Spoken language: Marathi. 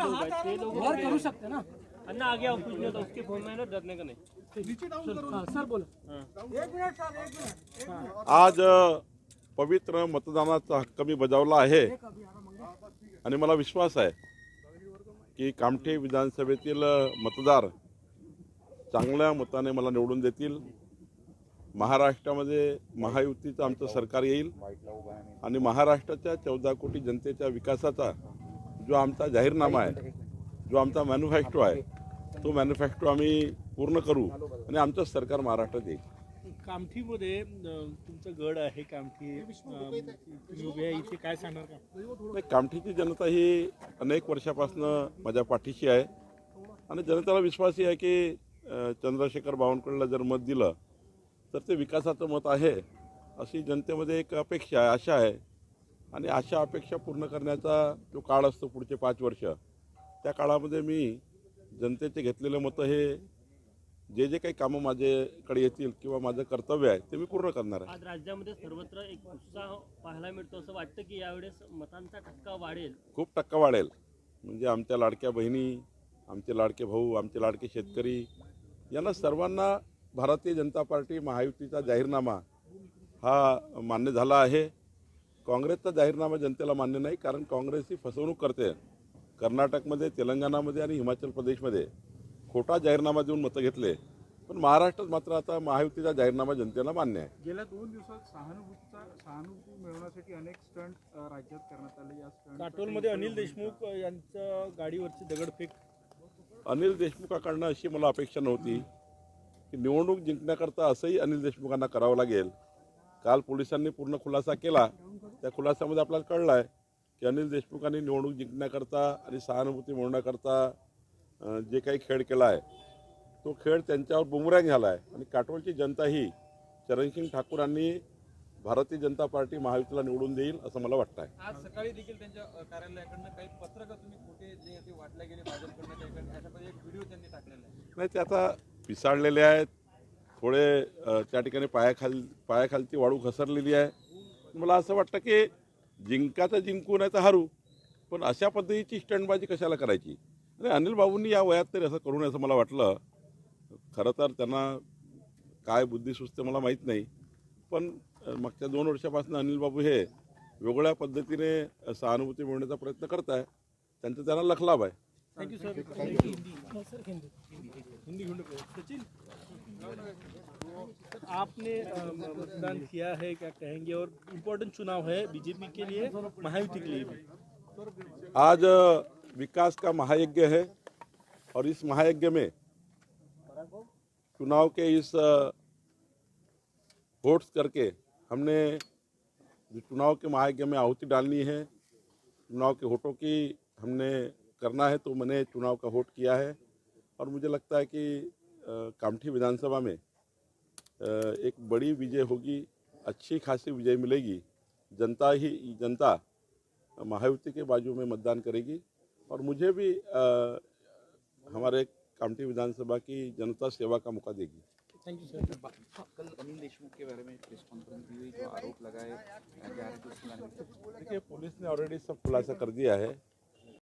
करू शकते ना. अन्ना आगे आओ कुछ नहीं होता उसके फोन में ना डरने का नहीं. हा, सर बोला. आज अ, पवित्र मतदानाचा हक्क मी बजावला आहे. आणि मला विश्वास आहे की कामठी विधानसभेतील मतदार चांगल्या मताने मला निवडून देतील. महाराष्ट्रामध्ये महायुतीचं आमचं सरकार येईल. आणि महाराष्ट्राच्या चौदा कोटी जनतेच्या विकासाचा जो आमचा जाहीरनामा आहे जो आमचा मॅन्युफॅक्चरो आहे तो मॅन्युफॅक्चरो आम्ही पूर्ण करू आणि आमचं सरकार महाराष्ट्रात येईल. कामठीमध्ये तुमचं गड आहे कामठी इथे काय सांगणार का? नाही कामठीची जनता ही अनेक वर्षापासून माझ्या पाठीशी आहे आणि जनतेला विश्वासही आहे की चंद्रशेखर बावनकुळेला जर मत दिलं तर ते विकासाचं मत आहे अशी जनतेमध्ये एक अपेक्षा आहे आशा आहे. आणि अशा अपेक्षा पूर्ण करण्याचा जो काळ असतो पुढचे पाच वर्ष त्या काळामध्ये मी जनतेचे घेतलेलं मतं हे जे जे काही कामं माझ्याकडे येतील किंवा माझं कर्तव्य आहे ते मी पूर्ण करणार आहे. आज राज्यामध्ये सर्वत्र एक उत्साह पाहायला मिळतो. असं वाटतं की यावेळेस मतांचा टक्का वाढेल? खूप टक्का वाढेल. म्हणजे आमच्या लाडक्या बहिणी आमचे लाडके भाऊ आमचे लाडके शेतकरी यांना सर्वांना भारतीय जनता पार्टी महायुतीचा जाहीरनामा हा मान्य झाला आहे. काँग्रेसचा जाहीरनामा जनतेला मान्य नाही कारण काँग्रेस ही फसवणूक करते. कर्नाटकमध्ये तेलंगणामध्ये आणि हिमाचल प्रदेशमध्ये खोटा जाहीरनामा देऊन मतं घेतले. पण महाराष्ट्रात मात्र आता महायुतीचा जाहीरनामा जनतेला मान्य आहे. गेल्या दोन दिवसात सहानुभूतीचा सहानुभूती मिळवण्यासाठी अनेक स्टंट राज्यात करण्यात आले. या काटोलमध्ये अनिल देशमुख अं, यांचं गाडीवरची दगडफेक. अनिल देशमुखाकडनं अशी मला अपेक्षा नव्हती की निवडणूक जिंकण्याकरता असंही अनिल देशमुखांना करावं लागेल. काल पोलिसांनी पूर्ण खुलासा केला. त्या खुलासामध्ये आपल्याला कळलं आहे की अनिल देशमुखांनी निवडणूक जिंकण्याकरता आणि सहानुभूती मिळवण्याकरता जे काही खेळ केला आहे तो खेळ त्यांच्यावर बुमरँग झाला आहे आणि काटोलची जनता ही चरणसिंग ठाकूरांनी भारतीय जनता पार्टी महायुतीला निवडून देईल असं मला वाटतं आहे आज सकाळी देखील त्यांच्या कार्यालयाकडनं काही पत्रकं तुम्ही खोटे जे ते गेले भाजपकडनं एक व्हिडिओ त्यांनी टाकलेला आहे. नाही ते आता पिसाळलेले आहेत. थोडे त्या ठिकाणी पायाखाल पायाखालची वाळू घसरलेली आहे. मला असं वाटतं की जिंकाचं जिंकू नाही तर हारू पण अशा पद्धतीची स्टंटबाजी कशाला करायची? आणि अनिल बाबूंनी या वयात तरी असं करू नये असं मला वाटलं. खरं तर त्यांना काय बुद्धी सुचते मला माहीत नाही. पण मागच्या दोन वर्षापासून अनिल बाबू हे वेगळ्या पद्धतीने सहानुभूती मिळवण्याचा प्रयत्न करत आहे. त्यांचा त्यांना लखलाभ आहे. आपने मतदान किया है, क्या कहेंगे? और इम्पोर्टेंट चुनाव है बीजेपी के लिए, महायुति के लिए आज विकास का महायज्ञ है और इस महायज्ञ में चुनाव के इस वोट्स करके हमने जो चुनाव के महायज्ञ में आहुति डालनी है, चुनाव के वोटों की हमने करना है तो मैंने चुनाव का वोट किया है। और मुझे लगता है कि कामठी विधानसभा में एक बड़ी विजय होगी अच्छी खासी विजय मिलेगी जनता ही जनता महायुति के बाजू में मतदान करेगी। और मुझे भी अ, हमारे कामठी विधानसभा की जनता सेवा का मौका देगी। थैंक यू सर कल अनिल देशमुख के बारे में प्रेस कॉन्फ्रेंस हुई जो आरोप लगाए ग्यारह देखिए पुलिस ने ऑलरेडी सब खुलासा कर दिया है।